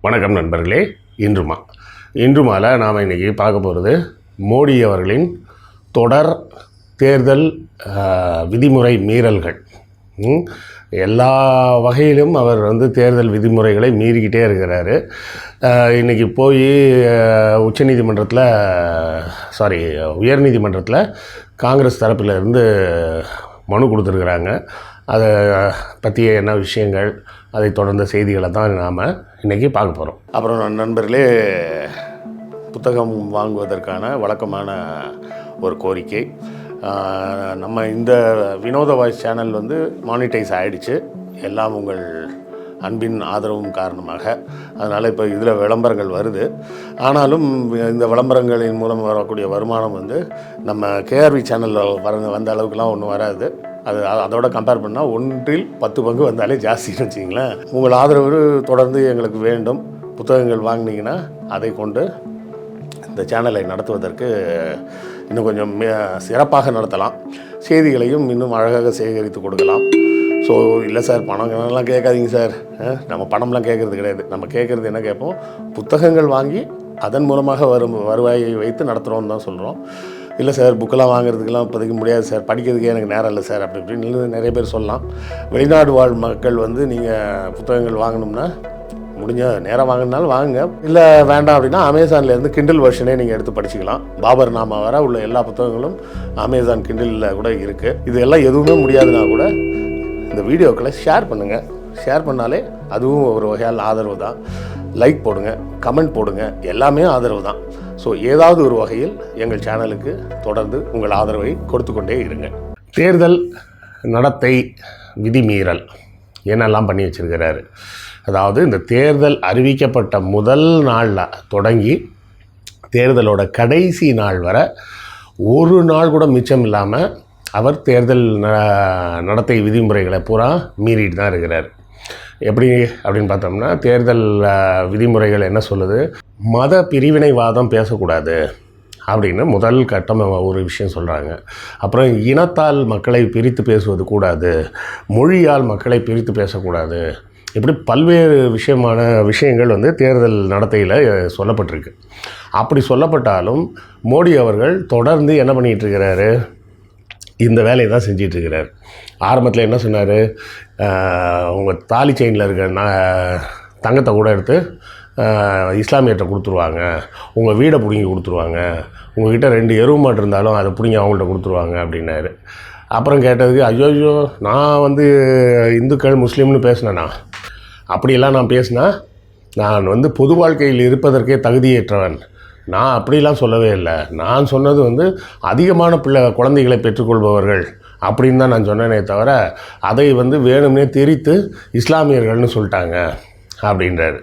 வணக்கம் நண்பர்களே இன்றுமா. இன்றுமால நாம் இன்றைக்கி பார்க்க போகிறது மோடி அவர்களின் தொடர் தேர்தல் விதிமுறை மீறல்கள். எல்லா வகையிலும் அவர் வந்து தேர்தல் விதிமுறைகளை மீறிக்கிட்டே இருக்கிறாரு. இன்றைக்கி இன்னைக்கு போய் உச்சநீதிமன்றத்தில் சாரி உயர்நீதிமன்றத்தில் காங்கிரஸ் தரப்பில் இருந்து மனு கொடுத்துருக்குறாங்க. அதை பற்றிய என்ன விஷயங்கள் அதை தொடர்ந்த செய்திகளை தான் நாம் இன்றைக்கி பார்க்க போகிறோம் அப்புறம் நண்பர்களே புத்தகம் வாங்குவதற்கான வழக்கமான ஒரு கோரிக்கை. நம்ம இந்த வினோத வாய்ஸ் சேனல் வந்து மானிட்டைஸ் ஆகிடுச்சு எல்லாம் உங்கள் அன்பின் ஆதரவும் காரணமாக. அதனால் இப்போ இதில் விளம்பரங்கள் வருது. ஆனாலும் இந்த விளம்பரங்களின் மூலம் வரக்கூடிய வருமானம் வந்து நம்ம கேஆர்வி சேனலில் வர வந்த அளவுக்குலாம் ஒன்றும் வராது. அது அதோட கம்பேர் பண்ணால் ஒன்றில் பத்து பங்கு வந்தாலே ஜாஸ்தின்னு வச்சிங்களேன் உங்கள் ஆதரவு தொடர்ந்து எங்களுக்கு வேண்டும். புத்தகங்கள் வாங்கினீங்கன்னா அதை கொண்டு இந்த சேனலை நடத்துவதற்கு இன்னும் கொஞ்சம் சிறப்பாக நடத்தலாம். செய்திகளையும் இன்னும் அழகாக சேகரித்து கொடுக்கலாம். ஸோ இல்லை சார் பணம் கேட்காதீங்க சார் நம்ம பணம்லாம் கேட்குறது கிடையாது. நம்ம கேட்குறது என்ன கேட்போம்? புத்தகங்கள் வாங்கி அதன் மூலமாக வரும் வருவாயை வைத்து நடத்துகிறோம்னு தான் சொல்கிறோம் இல்லை சார் புக்கெல்லாம் வாங்குறதுக்கெல்லாம் இப்போதைக்கு முடியாது சார் படிக்கிறதுக்கே எனக்கு நேரம் இல்லை சார் அப்படி இப்படின்னு நிறைய பேர் சொல்லலாம். வெளிநாடு வாழ் மக்கள் வந்து நீங்கள் புத்தகங்கள் வாங்கணும்னா முடிஞ்ச நேரம் வாங்கினாலும் வாங்குங்க. இல்லை வேண்டாம் அப்படின்னா அமேசான்லேருந்து கிண்டில் வெர்ஷனே நீங்கள் எடுத்து படிச்சுக்கலாம். பாபர் நாமா வர உள்ள எல்லா புத்தகங்களும் அமேசான் கிண்டிலில் கூட இருக்குது இது எல்லாம் எதுவுமே முடியாதுன்னா கூட இந்த வீடியோக்களை ஷேர் பண்ணுங்கள் ஷேர் பண்ணாலே அதுவும் ஒரு வகையால் ஆதரவு தான். லைக் போடுங்க கமெண்ட் போடுங்க. எல்லாமே ஆதரவு தான். ஸோ ஏதாவது ஒரு வகையில் எங்கள் சேனலுக்கு தொடர்ந்து உங்கள் ஆதரவை கொடுத்து கொண்டே இருங்க. தேர்தல் நடத்தை விதிமீறல் என்னெல்லாம் பண்ணி வச்சிருக்கிறாரு? அதாவது இந்த தேர்தல் அறிவிக்கப்பட்ட முதல் நாளில் தொடங்கி தேர்தலோட கடைசி நாள் வரை ஒரு நாள் கூட மிச்சம் இல்லாமல் அவர் தேர்தல் ந- நடத்தை விதிமுறைகளை பூரா மீறிட்டு தான் இருக்கிறார். எப்படி அப்படின்னு பார்த்தோம்னா தேர்தல் விதிமுறைகள் என்ன சொல்லுது? மத பிரிவினைவாதம் பேசக்கூடாது அப்படின்னு முதல் கட்டம் ஒரு விஷயம் சொல்கிறாங்க அப்புறம் இனத்தால் மக்களை பிரித்து பேசுவது கூடாது மொழியால் மக்களை பிரித்து பேசக்கூடாது. இப்படி பல்வேறு விஷயமான விஷயங்கள் வந்து தேர்தல் நடத்தையில் சொல்லப்பட்டிருக்கு. அப்படி சொல்லப்பட்டாலும் மோடி அவர்கள் தொடர்ந்து என்ன பண்ணிகிட்டு இருக்கிறாரு? இந்த வேலையை தான் செஞ்சிகிட்ருக்கிறார் ஆரம்பத்தில் என்ன சொன்னார்? உங்கள் தாலி செயினில் இருக்கிற நான் தங்கத்தை கூட எடுத்து இஸ்லாமியர்கிட்ட கொடுத்துருவாங்க. உங்கள் வீடை பிடுங்கி கொடுத்துருவாங்க. உங்ககிட்ட ரெண்டு எருவு மாட்டு இருந்தாலும் அதை பிடுங்கி அவங்கள்ட்ட கொடுத்துருவாங்க அப்படின்னாரு. அப்புறம் கேட்டதுக்கு ஐயோ ஐயோ நான் வந்து இந்துக்கள் முஸ்லீம்னு பேசினேண்ணா அப்படியெல்லாம் நான் பேசினா நான் வந்து பொது வாழ்க்கையில் இருப்பதற்கே தகுதியேற்றவன். நான் அப்படிலாம் சொல்லவே இல்லை. நான் சொன்னது வந்து அதிகமான பிள்ளை குழந்தைகளை பெற்றுக்கொள்பவர்கள் அப்படின்னு தான் நான் சொன்னேனே தவிர அதை வந்து வேணும்னே திரித்து இஸ்லாமியர்கள்னு சொல்லிட்டாங்க அப்படின்றாரு.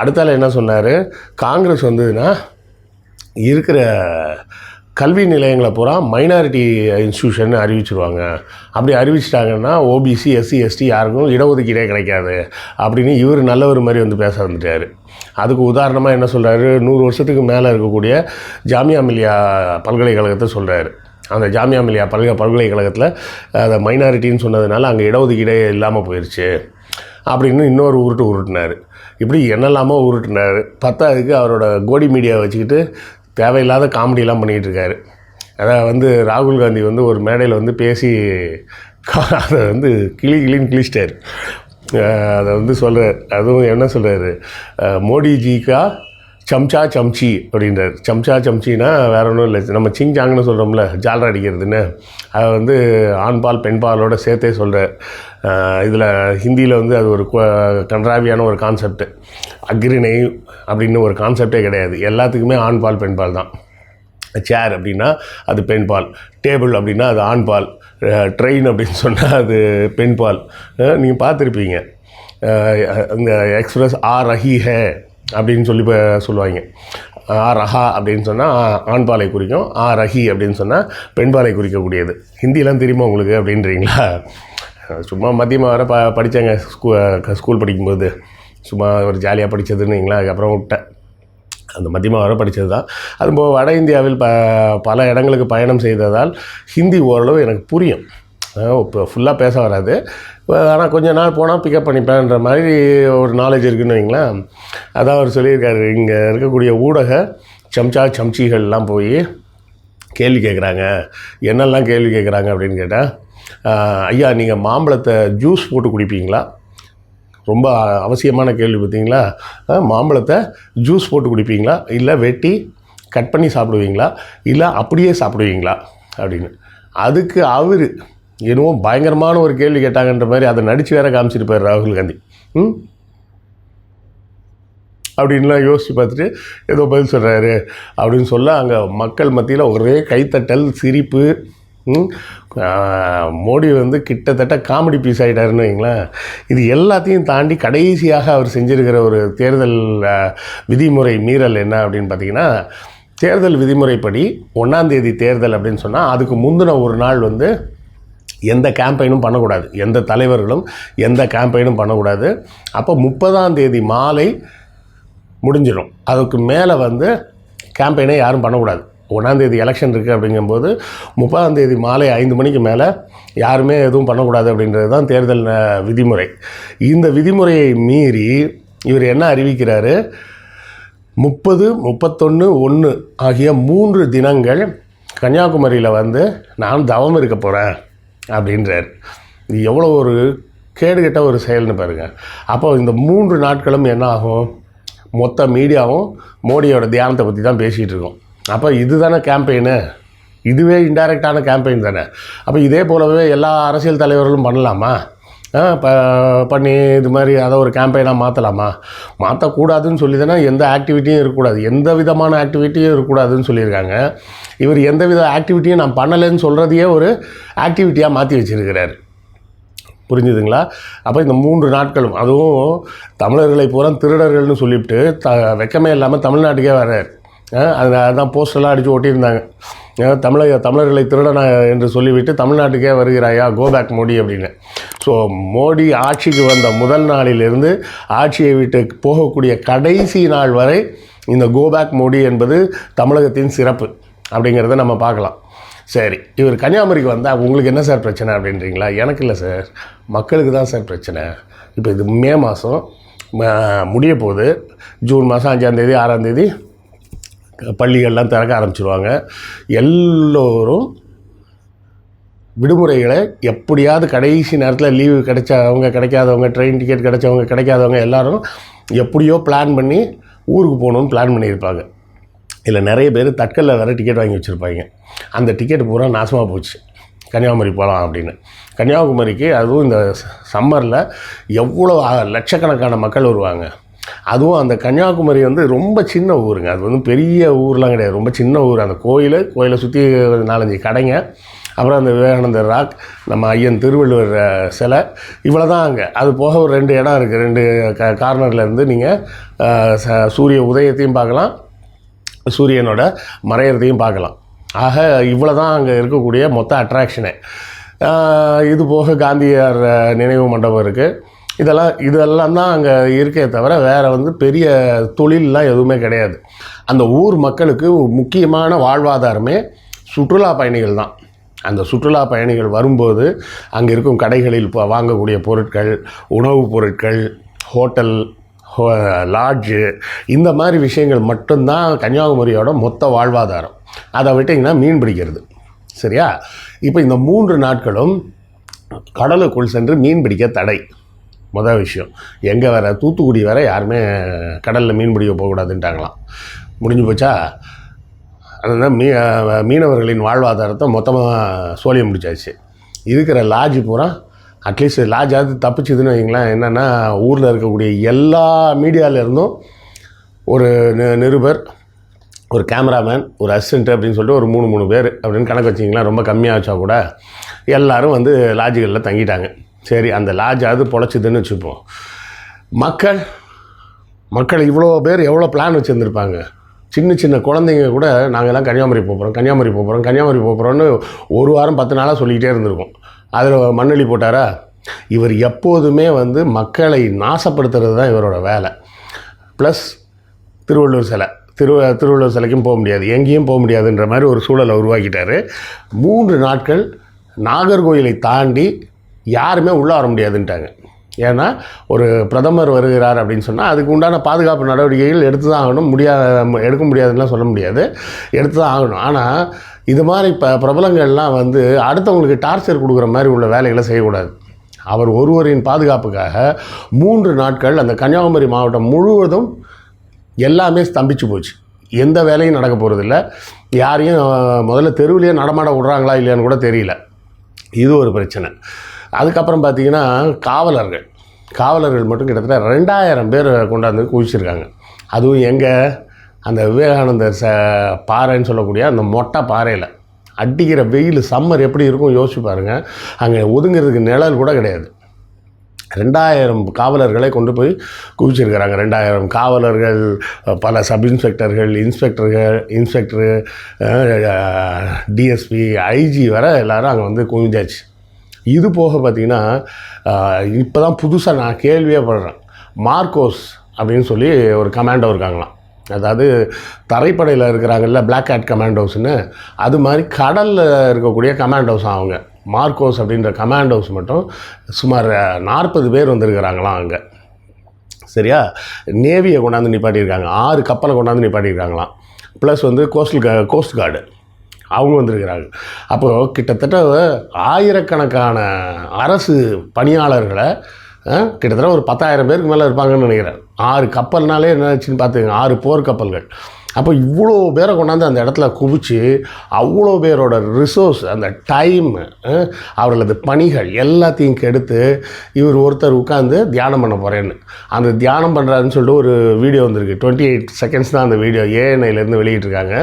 அடுத்தால என்ன சொன்னார்? காங்கிரஸ் வந்ததுன்னா இருக்கிற கல்வி நிலையங்களை பூரா மைனாரிட்டி இன்ஸ்டியூஷன் அறிவிச்சிருவாங்க. அப்படி அறிவிச்சிட்டாங்கன்னா ஓபிசி எஸ்சி எஸ்டி யாருக்கும் இடஒதுக்கீடே கிடைக்காது. அப்படின்னு இவர் நல்லவர் மாதிரி வந்து பேச வந்துட்டார். அதுக்கு உதாரணமாக என்ன சொல்கிறாரு நூறு வருஷத்துக்கு மேலே இருக்கக்கூடிய ஜாமியா மில்லியா பல்கலைக்கழகத்தை சொல்கிறாரு அந்த ஜாமியா மில்லியா பல்க பல்கலைக்கழகத்தில் அதை மைனாரிட்டின்னு சொன்னதுனால அங்கே இடஒதுக்கீடே இல்லாமல் போயிடுச்சு அப்படின்னு இன்னொரு உருட்டு உருட்டினார். இப்படி என்னெல்லாமோ உருட்டினார். பத்தாவதுக்கு அவரோட கோடி மீடியாவை வச்சுக்கிட்டு தேவையில்லாத காமெடியெலாம் பண்ணிகிட்டு இருக்காரு அதாவது வந்து ராகுல் காந்தி வந்து ஒரு மேடையில் வந்து பேசி கா- அதை வந்து கிளி கிளின்னு கிழிச்சிட்டார். அதை வந்து சொல்கிறார் அதுவும் என்ன சொல்கிறாரு மோடிஜிக்கா சம்சா சம்ச்சி அப்படின்றார். சம்சா சம்ச்சின்னா வேற ஒன்றும் இல்லை. நம்ம சிங்சாங்னு சொல்கிறோம்ல ஜால்ரா அடிக்கிறதுன்னு. அதை வந்து ஆண்பால் பெண்பாலோட சேர்த்தே சொல்கிறார் இதில் ஹிந்தியில் வந்து அது ஒரு கன்றாவியான ஒரு கான்செப்ட் அக்ரிணை அப்படின்னு ஒரு கான்செப்டே கிடையாது. எல்லாத்துக்குமே ஆண்பால் பெண்பால் தான். சேர் அப்படின்னா அது பெண்பால். டேபிள் அப்படின்னா அது ஆண்பால். ட்ரெயின் அப்படின்னு சொன்னால் அது பெண்பால். நீங்கள் பார்த்துருப்பீங்க. இந்த எக்ஸ்பிரஸ் ஆ ரஹி ஹே அப்படின்னு சொல்லி இப்போ சொல்லுவாங்க. ஆ ரஹா அப்படின்னு சொன்னால் ஆண்பாலை குறிக்கும். ஆ ரஹி அப்படின்னு சொன்னால் பெண்பாலை குறிக்கக்கூடியது. ஹிந்திலாம் தெரியுமா உங்களுக்கு அப்படின்றீங்களா? சும்மா மதியமாக வர ப படித்தேங்க ஸ்கூ ஸ்கூல் படிக்கும்போது. சும்மா ஒரு ஜாலியாக படித்ததுன்னு அதுக்கப்புறம் விட்டேன். அந்த மத்தியமாக வர படித்தது தான் அதுபோக வட இந்தியாவில் ப பல இடங்களுக்கு பயணம் செய்ததால் ஹிந்தி ஓரளவு எனக்கு புரியும். இப்போ ஃபுல்லாக பேச வராது. ஆனால் கொஞ்ச நாள் போனால் பிக்கப் பண்ணிப்பேன்ற மாதிரி ஒரு நாலேஜ் இருக்குன்னு வைங்களேன். அதான் அவர் சொல்லியிருக்காரு. இங்கே இருக்கக்கூடிய ஊடக சம்ச்சா சம்ச்சிகள்லாம் போய் கேள்வி கேட்குறாங்க என்னெல்லாம் கேள்வி கேட்குறாங்க அப்படின்னு கேட்டால் ஐயா நீங்கள் மாம்பழத்தை ஜூஸ் போட்டு குடிப்பீங்களா? ரொம்ப அவசியமான கேள்வி பார்த்தீங்களா? மாம்பழத்தை ஜூஸ் போட்டு குடிப்பீங்களா? இல்லை வெட்டி கட் பண்ணி சாப்பிடுவீங்களா? இல்லை அப்படியே சாப்பிடுவீங்களா? அப்படின்னு. அதுக்கு அவர் என்னவோ பயங்கரமான ஒரு கேள்வி கேட்டாங்கன்ற மாதிரி அதை நடித்து வேற காமிச்சிருப்பார் ராகுல் காந்தி. ம்? அப்படின்லாம் யோசித்து பார்த்துட்டு ஏதோ பதில் சொல்கிறாரு அப்படின்னு சொல்ல அங்கே மக்கள் மத்தியில் ஒரே கைத்தட்டல் சிரிப்பு மோடி வந்து கிட்டத்தட்ட காமெடி பீஸ் ஆகிட்டாருன்னு வைங்களேன். இது எல்லாத்தையும் தாண்டி கடைசியாக அவர் செஞ்சிருக்கிற ஒரு தேர்தல் விதிமுறை மீறல் என்ன அப்படின்னு பார்த்தீங்கன்னா தேர்தல் விதிமுறைப்படி ஒன்றாந்தேதி தேர்தல் அப்படின்னு சொன்னால் அதுக்கு முந்தின ஒரு நாள் வந்து எந்த கேம்பெயினும் பண்ணக்கூடாது. எந்த தலைவர்களும் எந்த கேம்பெயினும் பண்ணக்கூடாது. அப்போ முப்பதாம் தேதி மாலை முடிஞ்சிடும். அதுக்கு மேலே வந்து கேம்பெயினை யாரும் பண்ணக்கூடாது. ஒன்றாந்தேதி எலெக்ஷன் இருக்குது அப்படிங்கும்போது முப்பதாந்தேதி மாலை ஐந்து மணிக்கு மேலே யாருமே எதுவும் பண்ணக்கூடாது அப்படின்றது தான் தேர்தல் விதிமுறை. இந்த விதிமுறையை மீறி இவர் என்ன அறிவிக்கிறாரு? முப்பது முப்பத்தொன்று ஒன்று ஆகிய மூன்று தினங்கள் கன்னியாகுமரியில் வந்து நான் தவம் இருக்க போகிறேன் அப்படின்றார். இது எவ்வளோ ஒரு கேடுகெட்ட ஒரு செயல்னு பாருங்கள் அப்போ இந்த மூன்று நாட்களும் என்ன ஆகும்? மொத்த மீடியாவும் மோடியோட தியானத்தை பற்றி தான் பேசிகிட்டு இருக்கோம். அப்போ இதுதானே கேம்பெயின் இதுவே இன்டைரக்டான கேம்பெயின் தானே? அப்போ இதே போலவே எல்லா அரசியல் தலைவர்களும் பண்ணலாமா? ப பண்ணி இது மாதிரி அதை ஒரு கேம்பெயினாக மாற்றலாமா மாற்றக்கூடாதுன்னு சொல்லி தானே எந்த ஆக்டிவிட்டியும் இருக்கக்கூடாது. எந்த விதமான ஆக்டிவிட்டியும் இருக்கக்கூடாதுன்னு சொல்லியிருக்காங்க. இவர் எந்த வித ஆக்டிவிட்டியும் நான் பண்ணலைன்னு சொல்கிறதையே ஒரு ஆக்டிவிட்டியாக மாற்றி வச்சிருக்கிறார். புரிஞ்சுதுங்களா? அப்போ இந்த மூன்று நாட்களும் அதுவும் தமிழர்களை பூரா திருடர்கள்னு சொல்லிவிட்டு த வெக்கமே இல்லாமல் தமிழ்நாட்டுக்கே வர்றார். அது அதான் போஸ்டெல்லாம் அடித்து ஒட்டியிருந்தாங்க. தமிழக தமிழர்களை திருடன என்று சொல்லிவிட்டு தமிழ்நாட்டுக்கே வருகிறாயா? கோபேக் மோடி அப்படின்னு. ஸோ மோடி ஆட்சிக்கு வந்த முதல் நாளிலிருந்து ஆட்சியை விட்டு போகக்கூடிய கடைசி நாள் வரை இந்த கோபேக் மோடி என்பது தமிழகத்தின் சிறப்பு அப்படிங்கிறத நம்ம பார்க்கலாம். சரி இவர் கன்னியாகுமரிக்கு வந்தால் உங்களுக்கு என்ன சார் பிரச்சனை அப்படின்றீங்களா? எனக்கு இல்லை சார். மக்களுக்கு தான் சார் பிரச்சனை. இப்போ இது மே மாதம் முடிய போகுது. ஜூன் மாதம் அஞ்சாந்தேதி ஆறாந்தேதி பள்ளிகள்லாம் திறக்க ஆரம்பிச்சிருவாங்க. எல்லோரும் விடுமுறைகளை எப்படியாவது கடைசி நேரத்தில் லீவு கிடைச்சவங்க கிடைக்காதவங்க ட்ரெயின் டிக்கெட் கிடைச்சவங்க கிடைக்காதவங்க எல்லாரும் எப்படியோ பிளான் பண்ணி ஊருக்கு போகணுன்னு பிளான் பண்ணியிருப்பாங்க. இதில் நிறைய பேர் தட்கல்ல வேறு டிக்கெட் வாங்கி வச்சுருப்பாங்க. அந்த டிக்கெட் பூரா நாசமாக போச்சு. கன்னியாகுமரி போகலாம் அப்படின்னு. கன்னியாகுமரிக்கு அதுவும் இந்த சம்மரில் எவ்வளோ லட்சக்கணக்கான மக்கள் வருவாங்க. அதுவும் அந்த கன்னியாகுமரி வந்து ரொம்ப சின்ன ஊருங்க. அது வந்து பெரிய ஊர்லாம் கிடையாது. ரொம்ப சின்ன ஊர். அந்த கோயில் கோயிலை சுற்றி நாலஞ்சு கடைங்க. அப்புறம் அந்த விவேகானந்தர் ராக் நம்ம ஐயன் திருவள்ளுவர் சிலை. இவ்வளோ தான் அங்கே. அது போக ஒரு ரெண்டு இடம் இருக்குது ரெண்டு க கார்னரில் இருந்து நீங்கள் சூரிய உதயத்தையும் பார்க்கலாம். சூரியனோட மறையிறதையும் பார்க்கலாம். ஆக இவ்வளோ தான் அங்கே இருக்கக்கூடிய மொத்த அட்ராக்ஷனு இது போக காந்தியார் நினைவு மண்டபம் இருக்குது இதெல்லாம் இதெல்லாம் தான் அங்கே இருக்கே தவிர வேறு வந்து பெரிய தொழிலெலாம் எதுவுமே கிடையாது. அந்த ஊர் மக்களுக்கு முக்கியமான வாழ்வாதாரமே சுற்றுலா பயணிகள் தான். அந்த சுற்றுலா பயணிகள் வரும்போது அங்கே இருக்கும் கடைகளில் இப்போ வாங்கக்கூடிய பொருட்கள் உணவுப் பொருட்கள் ஹோட்டல் ஹோ- லாட்ஜு இந்த மாதிரி விஷயங்கள் மட்டும்தான் கன்னியாகுமரியோட மொத்த வாழ்வாதாரம். அதை விட்டிங்கன்னா மீன் பிடிக்கிறது. சரியா? இப்போ இந்த மூன்று நாட்களும் கடலுக்குள் சென்று மீன் பிடிக்க தடை. மொதல் விஷயம். எங்கே வர தூத்துக்குடி வர யாருமே கடலில் மீன் பிடிக்க போகக்கூடாதுன்ட்டாங்களாம். முடிஞ்சு போச்சா? அதுதான் மீ மீனவர்களின் வாழ்வாதாரத்தை மொத்தமாக சோழியம் முடிச்சாச்சு. இருக்கிற லாட்ஜ் பூரா அட்லீஸ்ட் லாட்ஜாவது தப்பிச்சுதுன்னு வைங்களேன். என்னென்னா ஊரில் இருக்கக்கூடிய எல்லா மீடியாவிலேருந்தும் ஒரு நிருபர் ஒரு கேமராமேன் ஒரு அசிஸ்டன்ட் அப்படின்னு சொல்லிட்டு ஒரு மூணு மூணு பேர் அப்படின்னு கணக்கு வச்சிங்களா ரொம்ப கம்மியாக வச்சா கூட எல்லாரும் வந்து லாட்ஜுகளில் தங்கிட்டாங்க. சரி அந்த லாஜாவது பொழைச்சிதுன்னு வச்சுப்போம். மக்கள் மக்கள் இவ்வளோ பேர் எவ்வளோ பிளான் வச்சுருந்துருப்பாங்க? சின்ன சின்ன குழந்தைங்க கூட நாங்கள்லாம் கன்னியாகுமரி போகிறோம் கன்னியாகுமரி போகிறோம் கன்னியாகுமரி போகிறோன்னு ஒரு வாரம் பத்து நாளாக சொல்லிக்கிட்டே இருந்திருக்கோம். அதில் மண்ணெளி போட்டாரா? இவர் எப்போதுமே வந்து மக்களை நாசப்படுத்துறது தான் இவரோட வேலை. ப்ளஸ் திருவள்ளூர் சிலை. திரு திருவள்ளுவர் சிலைக்கும் போக முடியாது. எங்கேயும் போக முடியாதுன்ற மாதிரி ஒரு சூழலை உருவாக்கிட்டார். மூன்று நாட்கள் நாகர்கோயிலை தாண்டி யாருமே உள்ளே வர முடியாதுன்ட்டாங்க. ஏன்னா ஒரு பிரதமர் வருகிறார் அப்படின்னு சொன்னால் அதுக்கு உண்டான பாதுகாப்பு நடவடிக்கைகள் எடுத்து தான் ஆகணும். முடியாத எடுக்க முடியாதுன்னுலாம் சொல்ல முடியாது. எடுத்து தான் ஆகணும். ஆனால் இது மாதிரி இப்போ பிரபலங்கள்லாம் வந்து அடுத்தவங்களுக்கு டார்ச்சர் கொடுக்குற மாதிரி உள்ள வேலைகளை செய்யக்கூடாது. அவர் ஒருவரின் பாதுகாப்புக்காக மூன்று நாட்கள் அந்த கன்னியாகுமரி மாவட்டம் முழுவதும் எல்லாமே ஸ்தம்பிச்சு போச்சு. எந்த வேலையும் நடக்க போகிறதில்ல யாரையும் முதல்ல தெருவிலேயே நடமாட விட்றாங்களா இல்லையான்னு கூட தெரியல. இது ஒரு பிரச்சனை. அதுக்கப்புறம் பார்த்தீங்கன்னா காவலர்கள். காவலர்கள் மட்டும் கிட்டத்தட்ட ரெண்டாயிரம் பேர் கொண்டாந்து குவிச்சிருக்காங்க. அதுவும் எங்கே அந்த விவேகானந்தர் ச பாறைன்னு சொல்லக்கூடிய அந்த மொட்டை பாறையில். அடிக்கிற வெயில் சம்மர் எப்படி இருக்கும் யோசிச்சு பாருங்கள் அங்கே ஒதுங்கிறதுக்கு நிழல் கூட கிடையாது. ரெண்டாயிரம் காவலர்களை கொண்டு போய் குவிச்சிருக்கிறாங்க. ரெண்டாயிரம் காவலர்கள் பல சப் இன்ஸ்பெக்டர்கள் இன்ஸ்பெக்டர்கள் இன்ஸ்பெக்டரு டிஎஸ்பி ஐஜி வர எல்லாரும் அங்கே வந்து குவிஞ்சாச்சு. இது போக பார்த்திங்கன்னா இப்போ தான் புதுசாக நான் கேள்வியே படுறேன். மார்க்கோஸ் அப்படின்னு சொல்லி ஒரு கமாண்டோ இருக்காங்களாம். அதாவது தரைப்படையில் இருக்கிறாங்கல்ல பிளாக் ஹேட் கமாண்டோஸ்னு அது மாதிரி கடலில் இருக்கக்கூடிய கமாண்டோஸ் அவங்க. மார்க்கோஸ் அப்படின்ற கமாண்டோஸ் மட்டும் சுமார் நாற்பது பேர் வந்திருக்கிறாங்களாம் அங்கே. சரியா? நேவியை கொண்டாந்து நிப்பாட்டியிருக்காங்க. ஆறு கப்பலை கொண்டாந்து நிப்பாட்டியிருக்காங்களாம். ப்ளஸ் வந்து கோஸ்டல் கோஸ்ட் கார்டு. அவங்க வந்திருக்கிறாங்க அப்போது கிட்டத்தட்ட ஆயிரக்கணக்கான அரசு பணியாளர்களை கிட்டத்தட்ட ஒரு பத்தாயிரம் பேருக்கு மேலே இருப்பாங்கன்னு நினைக்கிறேன். ஆறு கப்பல்னாலே என்ன ஆச்சுன்னு பார்த்துங்க ஆறு போர் கப்பல்கள். அப்போ இவ்வளோ பேரை கொண்டாந்து அந்த இடத்துல குவிச்சு அவ்வளோ பேரோட ரிசோர்ஸ் அந்த டைம் அவர்களது பணிகள் எல்லாத்தையும் கெடுத்து இவர் ஒருத்தர் உட்காந்து தியானம் பண்ண போகிறேன்னு அந்த தியானம் பண்ணுறாருன்னு சொல்லிட்டு ஒரு வீடியோ வந்திருக்கு. டுவெண்ட்டி எயிட் செகண்ட்ஸ் தான் அந்த வீடியோ ஏஎன்ஐலேருந்து வெளியிட்டிருக்காங்க.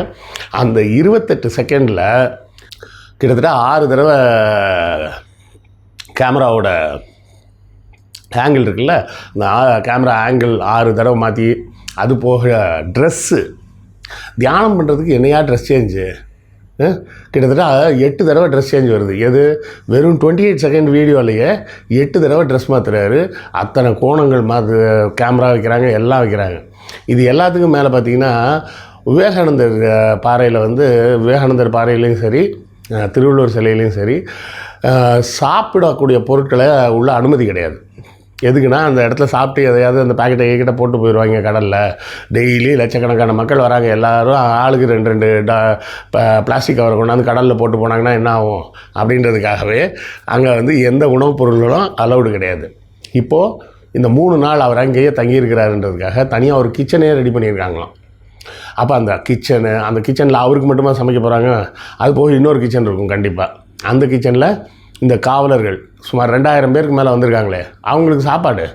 அந்த இருபத்தெட்டு செகண்டில் கிட்டத்தட்ட ஆறு தடவை கேமராவோட ஆங்கிள் இருக்குல்ல அந்த கேமரா ஆங்கிள் ஆறு தடவை மாற்றி அது போக ட்ரெஸ்ஸு தியானம் பண்ணுறதுக்கு என்னையா ட்ரெஸ் சேஞ்சு கிட்டத்தட்ட எட்டு தடவை ட்ரெஸ் சேஞ்ச் வருது. எது? வெறும் டுவெண்ட்டி எயிட் செகண்ட் வீடியோலையே எட்டு தடவை ட்ரெஸ் மாற்றுறாரு அத்தனை கோணங்கள் மாற்று கேமரா வைக்கிறாங்க எல்லாம் வைக்கிறாங்க. இது எல்லாத்துக்கும் மேலே பார்த்தீங்கன்னா விவேகானந்தர் பாறையில் வந்து விவேகானந்தர் பாறையிலையும் சரி திருவள்ளுவர் சிலையிலையும் சரி சாப்பிடக்கூடிய பொருட்களை உள்ள அனுமதி கிடையாது. எதுக்குன்னா அந்த இடத்துல சாப்பிட்டு எதையாவது அந்த பாக்கெட்டை கிட்ட போட்டு போயிடுவாங்க கடலில். டெய்லி லட்சக்கணக்கான மக்கள் வராங்க. எல்லோரும் ஆளுக்கு ரெண்டு ரெண்டு டா பிளாஸ்டிக் கவரை கொண்டாந்து கடலில் போட்டு போனாங்கன்னா என்ன ஆகும்? அப்படின்றதுக்காகவே அங்கே வந்து எந்த உணவுப் பொருள்களும் அலௌடு கிடையாது. இப்போது இந்த மூணு நாள் அவர் அங்கேயே தங்கியிருக்கிறாருன்றதுக்காக தனியாக ஒரு கிச்சனே ரெடி பண்ணியிருக்காங்களாம். அப்போ அந்த கிச்சனு அந்த கிச்சனில் அவருக்கு மட்டுமா சமைக்க போகிறாங்க அது போக இன்னொரு கிச்சன் இருக்கும் கண்டிப்பாக அந்த கிச்சனில் இந்த காவலர்கள் சுமார் ரெண்டாயிரம் பேருக்கு மேலே வந்திருக்காங்களே அவங்களுக்கு சாப்பாடு?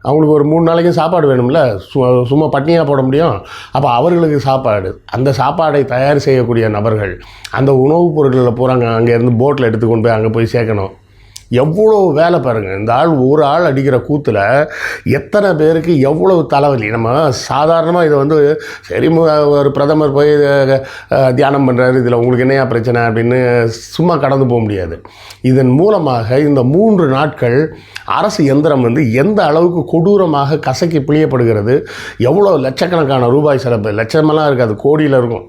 அவங்களுக்கு ஒரு மூணு நாளைக்கும் சாப்பாடு வேணும்ல? சு சும்மா பட்னியாக போட முடியும்? அப்போ அவர்களுக்கு சாப்பாடு. அந்த சாப்பாடை தயார் செய்யக்கூடிய நபர்கள் அந்த உணவுப் பொருட்களில் போகிறாங்க அங்கேருந்து போட்டில் எடுத்து கொண்டு போய் அங்கே போய் சேர்க்கணும். எவ்வளோ வேலை பாருங்கள் இந்த ஆள் ஒரு ஆள் அடிக்கிற கூத்தில் எத்தனை பேருக்கு எவ்வளவு தலைவலி. நம்ம சாதாரணமாக இதை வந்து சரி ஒரு பிரதமர் போய் தியானம் பண்ணுறாரு இதில் உங்களுக்கு என்னையா பிரச்சனை அப்படின்னு சும்மா கடந்து போக முடியாது. இதன் மூலமாக இந்த மூன்று நாட்கள் அரசு எந்திரம் வந்து எந்த அளவுக்கு கொடூரமாக கசக்கி பிழியப்படுகிறது. எவ்வளோ லட்சக்கணக்கான ரூபாய் செலவு. லட்சமெல்லாம் இருக்காது கோடியில் இருக்கும்.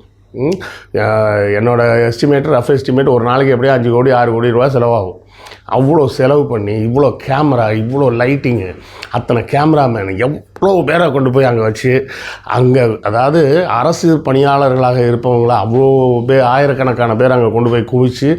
என்னோடய எஸ்டிமேட் ரஃப் எஸ்டிமேட் ஒரு நாளைக்கு எப்படியும் அஞ்சு கோடி ஆறு கோடி ரூபா செலவாகும். அவ்வளோ செலவு பண்ணி இவ்வளோ கேமரா இவ்வளோ லைட்டிங்கு அத்தனை கேமராமேன் எவ்வளோ பேரை கொண்டு போய் அங்கே வச்சு அங்கே அதாவது அரசு பணியாளர்களாக இருப்பவங்கள அவ்வளோ பேர் ஆயிரக்கணக்கான பேர் அங்கே கொண்டு போய் குவிச்சு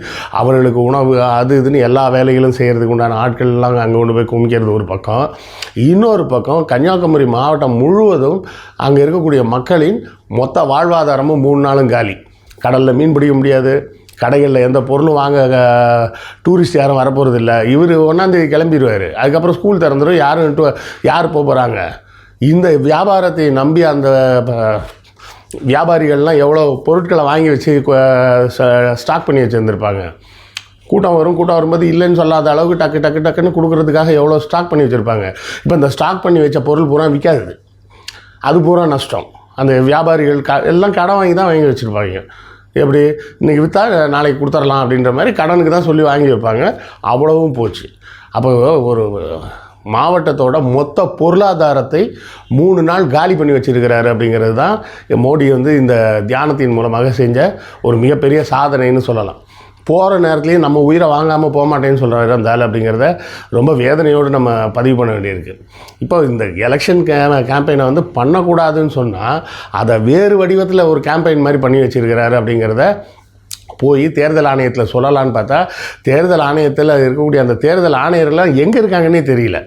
அவர்களுக்கு உணவு அது இதுன்னு எல்லா வேலைகளும் செய்கிறதுக்கு உண்டான ஆட்கள் எல்லாம் அங்கே கொண்டு போய் குமிக்கிறது ஒரு பக்கம். இன்னொரு பக்கம் கன்னியாகுமரி மாவட்டம் முழுவதும் அங்கே இருக்கக்கூடிய மக்களின் மொத்த வாழ்வாதாரமும் மூணு நாளும் காலி. கடலில் மீன் பிடிக்க முடியாது. கடைகளில் எந்த பொருளும் வாங்க டூரிஸ்ட் யாரும் வரப்போகிறது இல்லை இவர் ஒன்றாந்தேதி கிளம்பிடுவார் அதுக்கப்புறம் ஸ்கூல் திறந்துடும் யாரும் யார் போக போகிறாங்க இந்த வியாபாரத்தை நம்பி அந்த ப- வியாபாரிகள்லாம் எவ்வளோ பொருட்களை வாங்கி வச்சு ஸ்டாக் பண்ணி வச்சுருந்துருப்பாங்க. கூட்டம் வரும் கூட்டம் வரும்போது இல்லைன்னு சொல்லாத அளவுக்கு டக்கு டக்கு டக்குன்னு கொடுக்குறதுக்காக எவ்வளோ ஸ்டாக் பண்ணி வச்சுருப்பாங்க. இப்போ இந்த ஸ்டாக் பண்ணி வச்ச பொருள் பூரா விற்காது அது பூரா நஷ்டம். அந்த வியாபாரிகள் க எல்லாம் கடன் வாங்கி தான் வாங்கி வச்சுருப்பாங்க. எப்படி இன்றைக்கி விற்றா நாளைக்கு கொடுத்துடலாம் அப்படின்ற மாதிரி கடனுக்கு தான் சொல்லி வாங்கி வைப்பாங்க. அவ்வளவும் போச்சு. அப்போ ஒரு மாவட்டத்தோட மொத்த பொருளாதாரத்தை மூணு நாள் காலி பண்ணி வச்சிருக்கிறாரு அப்படிங்கிறது தான் மோடி வந்து இந்த தியானத்தின் மூலமாக செஞ்ச ஒரு மிகப்பெரிய சாதனைன்னு சொல்லலாம். போகிற நேரத்துலையும் நம்ம உயிரை வாங்காமல் போக மாட்டேன்னு சொல்கிறாரு அந்த ஆள் அப்படிங்கிறத ரொம்ப வேதனையோடு நம்ம பதிவு பண்ண வேண்டியிருக்கு. இப்போ இந்த எலெக்ஷன் கே கேம்பெயினை வந்து பண்ணக்கூடாதுன்னு சொன்னால் அதை வேறு வடிவத்தில் ஒரு கேம்பெயின் மாதிரி பண்ணி வச்சுருக்கிறாரு அப்படிங்கிறத போய் தேர்தல் ஆணையத்தில் சொல்லலான்னு பார்த்தா தேர்தல் ஆணையத்தில் இருக்கக்கூடிய அந்த தேர்தல் ஆணையர்கள்லாம் எங்கே இருக்காங்கன்னே தெரியல.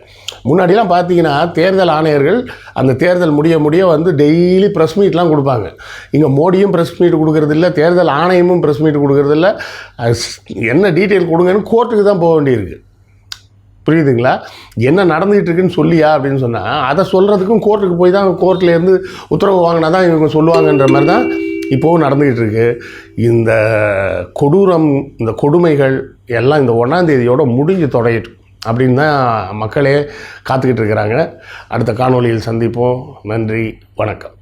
முன்னாடிலாம் பார்த்தீங்கன்னா தேர்தல் ஆணையர்கள் அந்த தேர்தல் முடிய முடிய வந்து டெய்லி ப்ரெஸ் மீட்லாம் கொடுப்பாங்க. இங்கே மோடியும் ப்ரெஸ் மீட் கொடுக்கறதில்ல தேர்தல் ஆணையமும் ப்ரெஸ் மீட் கொடுக்குறதில்ல. அது என்ன டீட்டெயில் கொடுங்கன்னு கோர்ட்டுக்கு தான் போக வேண்டியிருக்கு. புரியுதுங்களா? என்ன நடந்துகிட்டு இருக்குன்னு சொல்லியா அப்படின்னு சொன்னால் அதை சொல்கிறதுக்கும் கோர்ட்டுக்கு போய் தான் கோர்ட்லேருந்து உத்தரவு வாங்கினா தான் இவங்க சொல்லுவாங்கன்ற மாதிரி தான் இப்போவும் நடந்துக்கிட்டு இருக்கு இந்த கொடூரம் இந்த கொடுமைகள் எல்லாம் இந்த ஒன்றாம்தேதியோட முடிஞ்சு தொடையிட்டு அப்படின்னு தான் மக்களே காத்துக்கிட்டு இருக்கிறாங்க. அடுத்த காணொளியில் சந்திப்போம். நன்றி வணக்கம்.